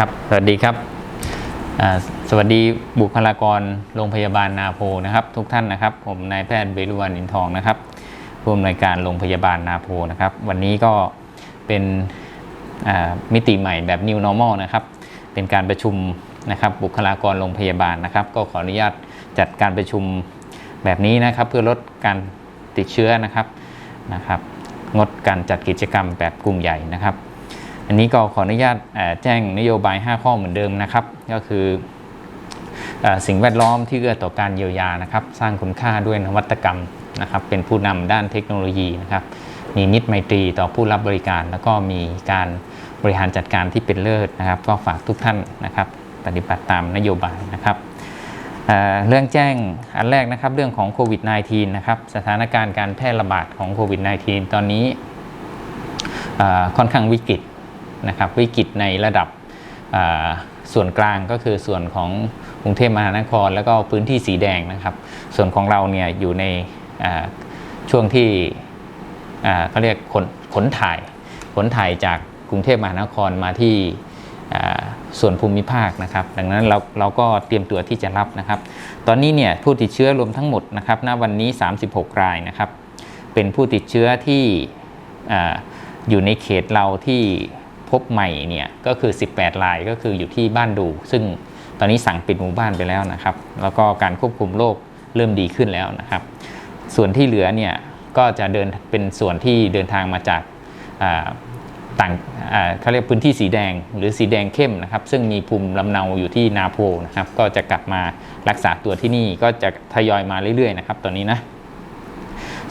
ครับ สวัสดีครับ สวัสดีบุคลากรโรงพยาบาลนาโพนะครับ ทุกท่านนะครับ ผมนายแพทย์เบรุวันอินทองนะครับผู้อำนวยการโรงพยาบาลนาโพนะครับ วันนี้ก็เป็นมิติใหม่แบบ New Normal นะครับ เป็นการประชุมนะครับ บุคลากรโรงพยาบาลนะครับ ก็ขออนุญาตจัดการประชุมแบบนี้นะครับ เพื่อลดการติดเชื้อนะครับนะครับ งดการจัดกิจกรรมแบบกลุ่มใหญ่นะครับ อันนี้ก็ขออนุญาตแจ้งนโยบาย 5 ข้อเหมือนเดิมนะครับ ก็คืออสิ่งแวดล้อมที่เอื้อต่อการเยียวยานะครับ สร้างคุณค่าด้วยนวัตกรรมนะครับ เป็นผู้นำด้านเทคโนโลยีนะครับ มีมิตรไมตรีต่อผู้รับบริการ แล้วก็มีการบริหารจัดการที่เป็นเลิศนะครับ ก็ฝากทุกท่านนะครับ ปฏิบัติตามนโยบายนะครับเเรื่องแจ้งอันแรกนะครับเรื่องของโควิด -19 นะครับสถานการณ์การแพร่ระบาดของโควิด -19 ตอนนี้ค่อนข้างวิกฤต นะครับวิกฤตในระดับส่วนกลางก็คือส่วนของกรุงเทพมหานคร แล้วก็พื้นที่สีแดงนะครับ ส่วนของเราเนี่ยอยู่ในช่วงที่เขาเรียกขนขนถ่ายขนถ่ายจากกรุงเทพมหานครมาที่ส่วนภูมิภาคนะครับ ดังนั้นเราเราก็เตรียมตัวที่จะรับนะครับ ตอนนี้เนี่ยผู้ติดเชื้อรวมทั้งหมดนะครับณวันนี้ 36 รายนะครับ เป็นผู้ติดเชื้อที่อ่อยู่ในเขตเราที่ บใหม่เนี่ยก็คือ 18 รายก็คืออยู่ที่บ้านดู ซึ่งตอนนี้สั่งปิดหมู่บ้านไปแล้วนะครับ แล้วก็การควบคุมโรคเริ่มดีขึ้นแล้วนะครับ ส่วนที่เหลือเนี่ยก็จะเดินเป็นส่วนที่เดินทางมาจากต่างเขาเรียกพื้นที่สีแดงหรือสีแดงเข้มนะครับ ซึ่งมีภูมิลำเนาอยู่ที่นาโพนะครับ ก็จะกลับมารักษาตัวที่นี่ก็จะทยอยมาเรื่อยๆนะครับตอนนี้นะ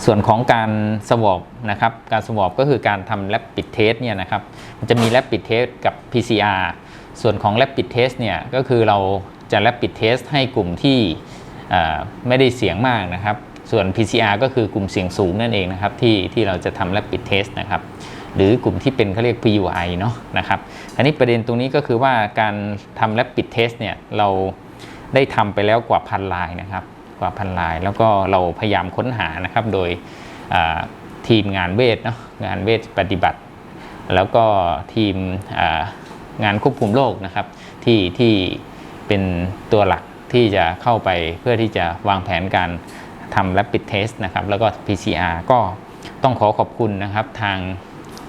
ส่วนของการสวอปนะครับการสวอปก็คือการทำแลบปิดเทสเนี่ยนะครับมันจะมีแลบปิดเทสกับ PCR ส่วนของแลบปิดเทสเนี่ยก็คือเราจะแลบปิดเทสให้กลุ่มที่ไม่ได้เสียงมากนะครับ ส่วน PCR ก็คือกลุ่มเสียงสูงนั่นเองนะครับที่ที่เราจะทำแลบปิดเทสนะครับหรือกลุ่มที่เป็นเขาเรียก PUI เนาะนะครับอันนี้ประเด็นตรงนี้ก็คือว่าการทำแลบปิดเทสเนี่ยเราได้ทำไปแล้วกว่าพันลายนะครับ ว่าพันลาย แล้วก็เราพยายามค้นหานะครับโดยทีมงานเวทเนาะงานเวทปฏิบัติ แล้วก็ทีมงานควบคุมโรคนะครับที่ที่เป็นตัวหลักที่จะเข้าไปเพื่อที่จะวางแผนการทำ rapid test นะครับแล้วก็ PCR ก็ต้องขอขอบคุณนะครับทาง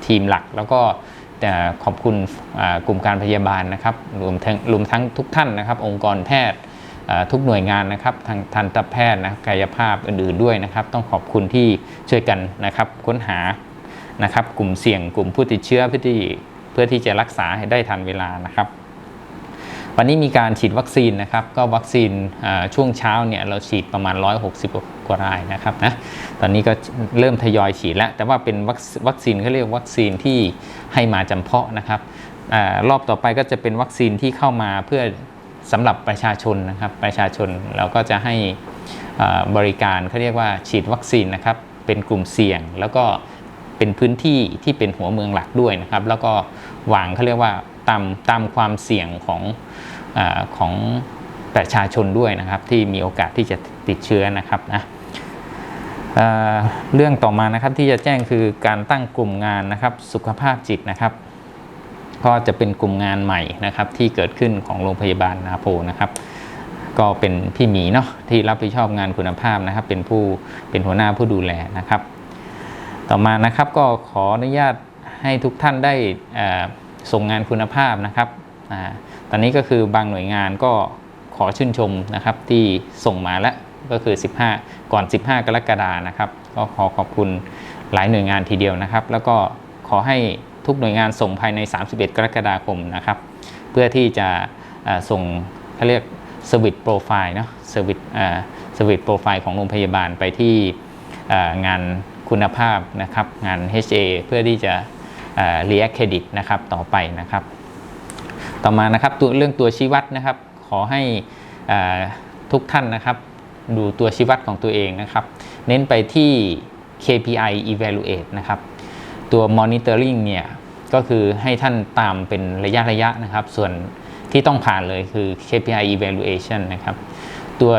ทีมหลักแล้วก็ขอบคุณกลุ่มการพยาบาลนะครับรวมทั้งรวมทั้งทุกท่านนะครับ องค์กรแพทย์ ทุกหน่วยงานนะครับทางทันตแพทย์นะกายภาพอื่นๆด้วยนะครับ ต้องขอบคุณที่ช่วยกันนะครับค้นหานะครับกลุ่มเสี่ยงกลุ่มผู้ติดเชื้อเพื่อที่เพื่อที่จะรักษาให้ได้ทันเวลานะครับ วันนี้มีการฉีดวัคซีนนะครับก็วัคซีนช่วงเช้าเนี่ยเราฉีดประมาณ 160 กว่ารายนะครับนะตอนนี้ก็เริ่มทยอยฉีดแล้ว แต่ว่าเป็นวัคซีนเขาเรียกวัคซีนที่ให้มาจำเพาะนะครับอรอบต่อไปก็จะเป็นวัคซีนที่เข้ามาเพื่อ สำหรับประชาชนนะครับประชาชนเราก็จะให้บริการเขาเรียกว่าฉีดวัคซีนนะครับเป็นกลุ่มเสี่ยง แล้วก็เป็นพื้นที่ที่เป็นหัวเมืองหลักด้วยนะครับ แล้วก็วางเขาเรียกว่าตามตามความเสี่ยงของอของประชาชนด้วยนะครับ ที่มีโอกาสที่จะติดเชื้อนะครับนะเเรื่องต่อมานะครับที่จะแจ้งคือการตั้งกลุ่มงานนะครับ สุขภาพจิตนะครับ ก็จะเป็นกลุ่มงานใหม่นะครับที่เกิดขึ้นของโรงพยาบาลนาโพนะครับ ก็เป็นพี่หมีเนาะที่รับผิดชอบงานคุณภาพนะครับ เป็นผู้เป็นหัวหน้าผู้ดูแลนะครับ ต่อมานะครับก็ขออนุญาตให้ทุกท่านได้ส่งงานคุณภาพนะครับอตอนนี้ก็คือบางหน่วยงานก็ขอชื่นชมนะครับที่ส่งมาแล้วก็คือ 15 ก่อน 15 กรกฎานะครับ ก็ขอขอบคุณหลายหน่วยงานทีเดียวนะครับ แล้วก็ขอให้ ทุกหน่วยงานส่งภายใน 31 กรกฎาคมนะครับ เพื่อที่จะส่งเขาเรียกสวิตโปรไฟล์เนาะสวิตสวิตโปรไฟล์ของโรงพยาบาลไปที่งานคุณภาพนะครับงาน HA เพื่อที่จะเรียกเครดิตนะครับต่อไปนะครับ ต่อมานะครับตัวเรื่องตัวชี้วัดนะครับ ขอให้เอ่อทุกท่านนะครับ ดูตัวชี้วัดของตัวเองนะครับ เน้นไปที่ KPI evaluate นะครับ ตัว monitoring เนี่ย ก็คือให้ท่านตามเป็นระยะระยะนะครับ ส่วนที่ต้องผ่านเลยคือ KPI evaluation นะครับ ตัว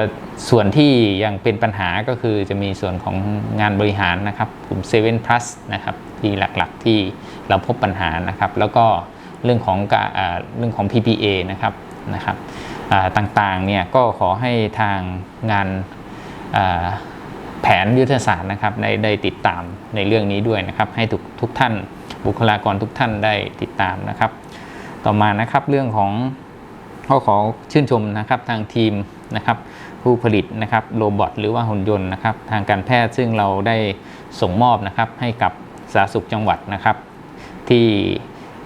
ส่วนที่ยังเป็นปัญหาก็คือจะมีส่วนของงานบริหารนะครับกลุ่ม7 plus นะครับที่หลักๆที่เราพบปัญหานะครับ แล้วก็เรื่องของเรื่องของ PPA นะครับนะครับต่างๆเนี่ยก็ขอให้ทางงานแผนยุทธศาสตร์นะครับได้ได้ติดตามในเรื่องนี้ด้วยนะครับ ให้ทุกทุกท่าน บุคลากรทุกท่านได้ติดตามนะครับ ต่อมานะครับเรื่องของก็ขอชื่นชมนะครับทางทีมนะครับผู้ผลิตนะครับโรบอทหรือว่าหุ่นยนต์นะครับทางการแพทย์ซึ่งเราได้ส่งมอบนะครับให้กับสาธารณสุขจังหวัดนะครับ ที่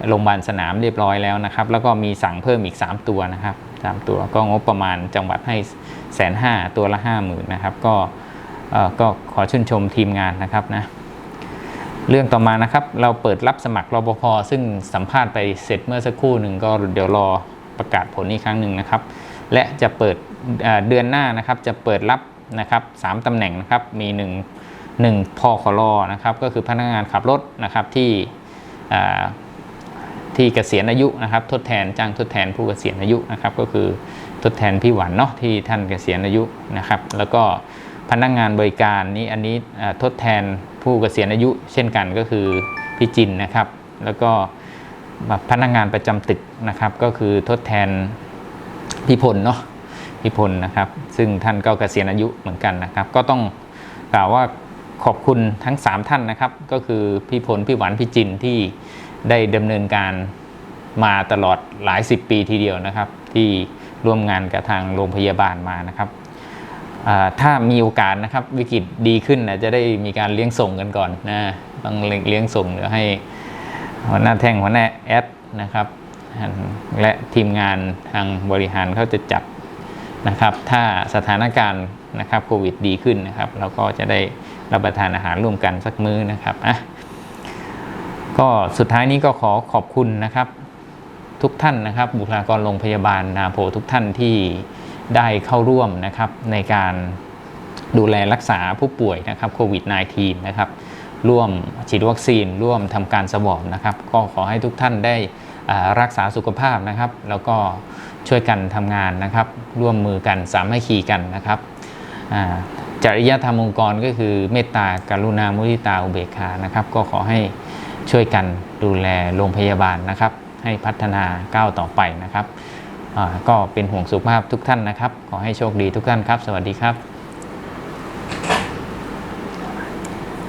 โรงพยาบาลสนามเรียบร้อยแล้วนะครับ แล้วก็มีสั่งเพิ่มอีก 3 ตัวนะครับสามตัวก็งบประมาณจังหวัดให้แสนห้าตัวละ 5 0,000นะครับก็ก็ขอชื่นชมทีมงานนะครับนะ เรื่องต่อมานะครับ เราเปิดรับสมัครรปภซึ่งสัมภาษณ์ไปเสร็จเมื่อสักครู่หนึ่งก็เดี๋ยวรอประกาศผลอีกครั้งหนึ่งนะครับ และจะเปิดเดือนหน้านะครับ จะเปิดรับนะครับสามตำแหน่งนะครับ มี1 1พอคลอนะครับ ก็คือพนักงานขับรถนะครับที่ที่เกษียณอายุนะครับ ทดแทนจ้างทดแทนผู้เกษียณอายุนะครับ ก็คือทดแทนพี่หวันเนาะที่ท่านเกษียณอายุนะครับ แล้วก็พนักงานบริการนี้อันนี้ทดแทน ผู้เกษียณอายุเช่นกันก็คือพี่จินนะครับ แล้วก็พนักงานประจำตึกนะครับ ก็คือทดแทนพี่พลเนาะพี่พลนะครับ ซึ่งท่านก็เกษียณอายุเหมือนกันนะครับ ก็ต้องกล่าวว่าขอบคุณทั้ง 3 ท่านนะครับ ก็คือพี่พลพี่หวานพี่จินที่ได้ดำเนินการมาตลอดหลายสิบปีทีเดียวนะครับ ที่ร่วมงานกับทางโรงพยาบาลมานะครับ ถ้ามีโอกาสนะครับวิกฤตดีขึ้นนะจะได้มีการเลี้ยงส่งกันก่อนนะต้องเลี้ยงส่งหรือให้หัวหน้าแท่งหัวหน้าแอดนะครับ และทีมงานทางบริหารเขาจะจัดนะครับ ถ้าสถานการณ์นะครับโควิดดีขึ้นนะครับเราก็จะได้รับประทานอาหารร่วมกันสักมื้อนะครับอะก็สุดท้ายนี้ก็ขอขอบคุณนะครับ ทุกท่านนะครับ บุคลากรโรงพยาบาลนาโพทุกท่านที่ ได้เข้าร่วมนะครับในการดูแลรักษาผู้ป่วยนะครับโควิด -19 นะครับร่วมฉีดวัคซีน ร่วมทำการสวอปนะครับ ก็ขอให้ทุกท่านได้รักษาสุขภาพนะครับ แล้วก็ช่วยกันทำงานนะครับ ร่วมมือกันสามัคคีกันนะครับอ่าจริยธรรมองค์กรก็คือเมตตาการุณามุทิตาอุเบกขานะครับ ก็ขอให้ช่วยกันดูแลโรงพยาบาลนะครับ ให้พัฒนาก้าวต่อไปนะครับ ก็เป็นห่วงสุขภาพทุกท่านนะครับ ขอให้โชคดีทุกท่านครับ สวัสดีครับ